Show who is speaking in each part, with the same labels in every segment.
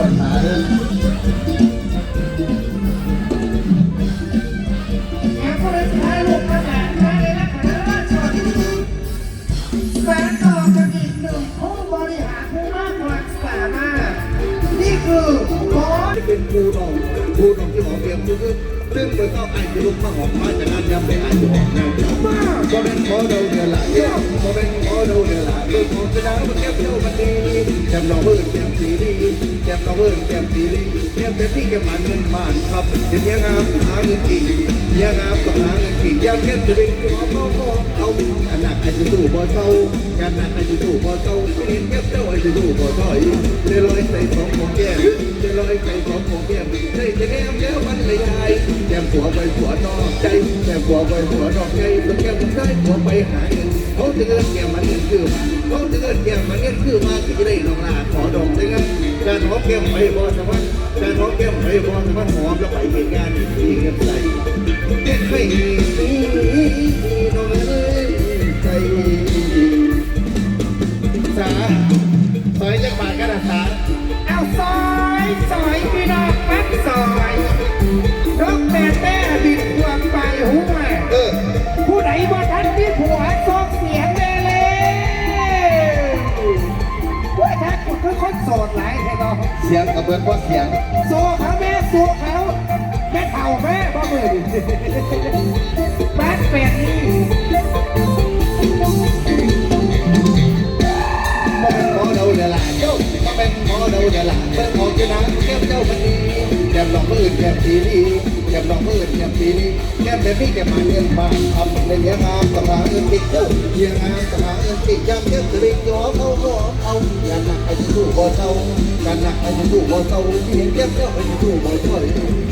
Speaker 1: ถนี่
Speaker 2: คือ
Speaker 1: หมอเป็
Speaker 2: นครู
Speaker 3: ดองครูดองที่หอเตรียมคือซึ่งไปเข้าไอ้ที่ลูกมาหอมมาจากนั้นยังไปไอ้ที่หอมงานมาก็เป็นหมอเดาเดือดละก็เป็นหมอเดาเดือดละเรื่องของจะได้มาแก้มเจ้ามันดีแก้มเราเพิ่มแก้มสีดีแก้ม เราเพิ่มแก้มสีดีแก้มเป็นที่แก้มมันเงินบ้านครับเดี๋ยวงามหาเงินกี่ยังงามก็หาเงินกี่ยังแก้มจะเป็นตัวพ่อพ่อเอาขนาดไอ้ที่ตู้บ่เท่าขนาดไอ้ที่ตู้บ่เท่าเห็นแก้มเจ้าไอ้ที่ตู้บ่ถอยเลยลอยใส่สองของแก้มเลยลอยใส่สองของแก้มใส่จะแก้มแล้วมันเลยใหญ่แก้มหัวไปหัวนอกใจแก้มหัวไปหัวนอกใจตัวแก้มมันได้หัวไปหาเงินเขาจะเงินแก้มมันเงินคือมาเขาจะเงินแก้มมันเงินคือมาที่ได้ลงลาขอดอก ได้งั้นการหอมแก้มไปบ่สมัครการหอมแก้มไปบอสมัครหอมแล้วไปเหตุงานที่ดีกันใส่เก็บให้ดีน้อยใจสาซอยจักบาทกันนะสา
Speaker 2: เอา ดหลา
Speaker 3: เสียงกับเบิร์ดว่าเสียง
Speaker 2: โซ่เขาแม่โซ่เขาแม่เท่าแม่บ่มือดิบ้านแปดนี่
Speaker 3: อย่าหลังเบิ่งออกอยู่นะแก้มเจ้ามันดีแก้มหลอกมือแก้มปีนี้แก้มหลอกมือแก้มปีนี้แก้มแบบนี้แก้มมาเงินบานทำในเลี้ยงงามกับหาเงินติดเจ้าเลี้ยงงามกับหาเงินติดจำเจ้าสลิงตัวเขาก็เอาอย่าหนักไอ้ที่ถูกบ่เท่ากันนะ ไอ้ที่ถูกบ่เท่าที่เห็นแก้มเจ้าไอ้ที่ถูกบ่ถอย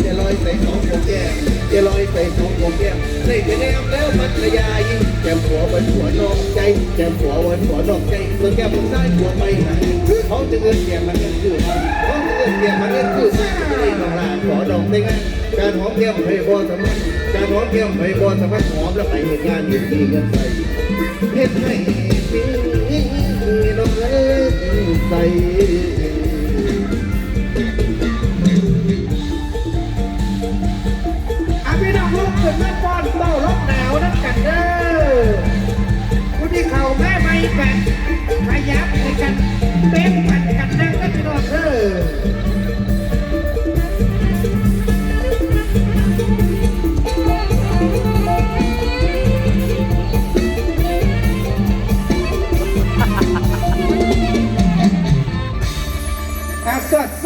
Speaker 3: จะลอยใส่สองโมแก้มจะลอยใส่สองโมแก้มใส่แต่แนมแล้วมันระยายแก้มหัวเป็นหัวนอกใจแก้มหัวเป็นหัวนอกใจส่วนแก้มซ้ายหัวไปไหนเขาจะเงินแก้มมันเงินคือมันเขาจะเงินแก้มมันเงินคือมันไม่ได้ลงลาขอดอกได้ไงการหอมแก้มไผ่บอสมัครการหอมแก้มไผ่บอสมัครหอมแล้วไปเหตุงานยินดีกันใส่เฮ็ดให้ปีน้องเอ้ยใส่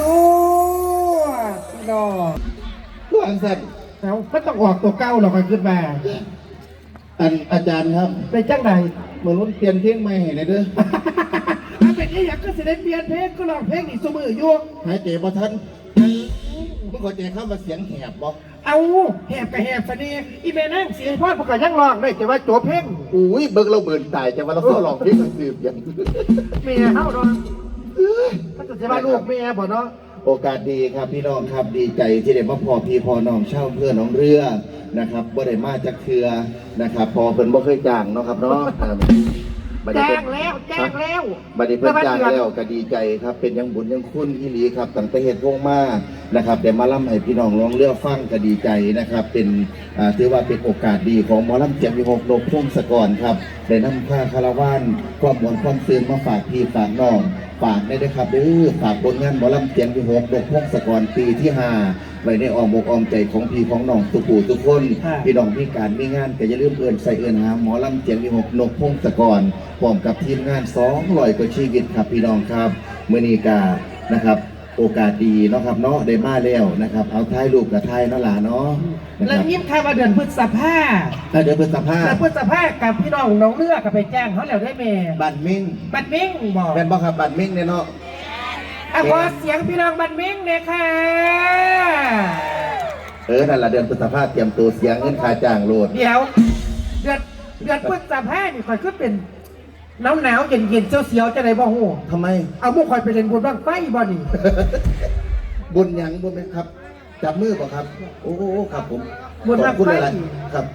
Speaker 2: สวดสู้พี่น้อง
Speaker 3: ตัวอันสั้น
Speaker 2: แล้วก็ต้องออกตัวเก้าหรอกขึ้นมา
Speaker 3: อันอาจารย์ครับ
Speaker 2: ไปจังไหน
Speaker 3: เหมือนรุ่นเปลี่ยนเพลงใหม่ให้หน่อยเด้อ
Speaker 2: ถ้าเป็นอยังก็สิได้เปลี่ยนเพลงก็ลองเพลงอีกสมืออยู่
Speaker 3: หายใจบ่ทันมึงเข้าใจคำว่าเสียงแหบบ่
Speaker 2: เอาแหบกับแหบสนีอีเมนั่งเสียงพ่อประกาศยังร้องได้แต่ว่าโจบเพลง
Speaker 3: อุ้ยเบิกเราเบิ่นตายจะว่าเราซ้อลองเพลงกันสืบอย่าง
Speaker 2: เมียเฮาเนาะ มันจะว่าลูกเมียบ่เนาะ
Speaker 3: โอกาสดีครับพี่น้องครับดีใจที่ได้มาพอพี่พอน้องเช่าเพื่อนน้องเรือนะครับบ่ได้มาจากเครือนะครับ พอเพิ่นบ่เคยจ้างเนาะครับเนาะอ่าบัดนี้
Speaker 2: แจ้
Speaker 3: เพิ่
Speaker 2: ง
Speaker 3: น
Speaker 2: แล้วแจ้งแล้ว
Speaker 3: บัดนี้เพิ่นจ้างแล้วก็ดีใจครับ เป็นยังบุญยังคุณที่หลีครับตั้งแต่เฮ็ดวงมา นะครับได้มาล่ำให้พี่น้องร้องเรือฟังก็ดีใจนะครับ เป็นอ่าถือว่าเป็นโอกาสดีของหมอลำเจียมวิหกนกพุ่งสะกอนครับได้นำผ้าคาราวานความหวนความซื่นมาฝากพี่ฝากน้องฝากได้ด้วยครับเด้อฝากผลงานหมอลำเสียงที่หกดกพงศกรปีที่ห้าไว้ในอ้อมอกอ้อมใจของพี่ของน้องทุกผู้ทุกคนพี่น้องพี่การมีงานก็อย่าลืมเอื่นใส่เอื่นหาหมอลำเสียงที่หกนกพงศกรพร้อมกับทีมงานสองร้อยกว่าชีวิตครับพี่น้องครับเมื่อนี้กานะครับ โอกาสดีเนาะครับเนาะได้มาแล้วนะครับ เอาท้ายรูปกับท้ายเนาะล่ะเนาะนะ
Speaker 2: แล้ว
Speaker 3: ครับ
Speaker 2: ยิ้มค่าว่าเดือนพฤษภา
Speaker 3: ถ้าเดี๋ยวเป็นสภาพ
Speaker 2: เดือนพฤษภากับพี่น้องน้องเลือกกับไปแจ้งเขาแล้วได้แม่
Speaker 3: บัตรมิ่ง
Speaker 2: บัดมิ้งบอก
Speaker 3: เป็นบ่ครับบัตรมิ่งเนี่ยเนาะ
Speaker 2: อะขอเสียงพี่น้องบัดมิ้งเนี่ยค่ะ
Speaker 3: เออนั่นละเดือนพฤษภาเตรียมตัวเสียงเงินค่าจ้างโลด
Speaker 2: เดี๋ยวเดือนเดือนพฤษภานี่คอยก็เป็น หนาวหนาวๆเย็นเย็นๆเสียวๆจะได้บ่หู
Speaker 3: ทำไม
Speaker 2: เอาพวกคอยไปเล่นบุญบ้างไฟบ่นี่
Speaker 3: บุญหยังบุญไหมครับ จับมือเปล่ะครับ โอ้โหครับผม
Speaker 2: บุญ
Speaker 3: ขอ
Speaker 2: บ้า
Speaker 3: บ
Speaker 2: ง
Speaker 3: คุณ
Speaker 2: ไฟ
Speaker 3: อะไรครับ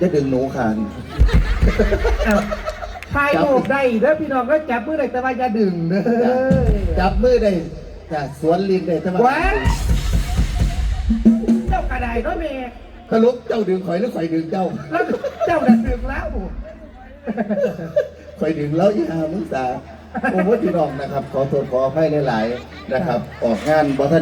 Speaker 3: จะดึงหนูขาน
Speaker 2: เอาถ่ายรูปได้เด้อพี่น้องก็จับมือได้แต่ว่าอย่าดึงเด้อ
Speaker 3: จับมือได้จะสวนลิงได้ใช่ไหม
Speaker 2: ว้าเจ้ากระไดเนาะแม่
Speaker 3: สรุปเจ้าดึงข่อยหรือข่อยดึงเจ้า
Speaker 2: แล้วเจ้าดันดึงแล้ว
Speaker 3: คอยดึงแล้วยามึงสาโอ้โหพี่น้องนะครับ ขอโทษขออภัยหลาย ๆ นะครับ ออกงานบอท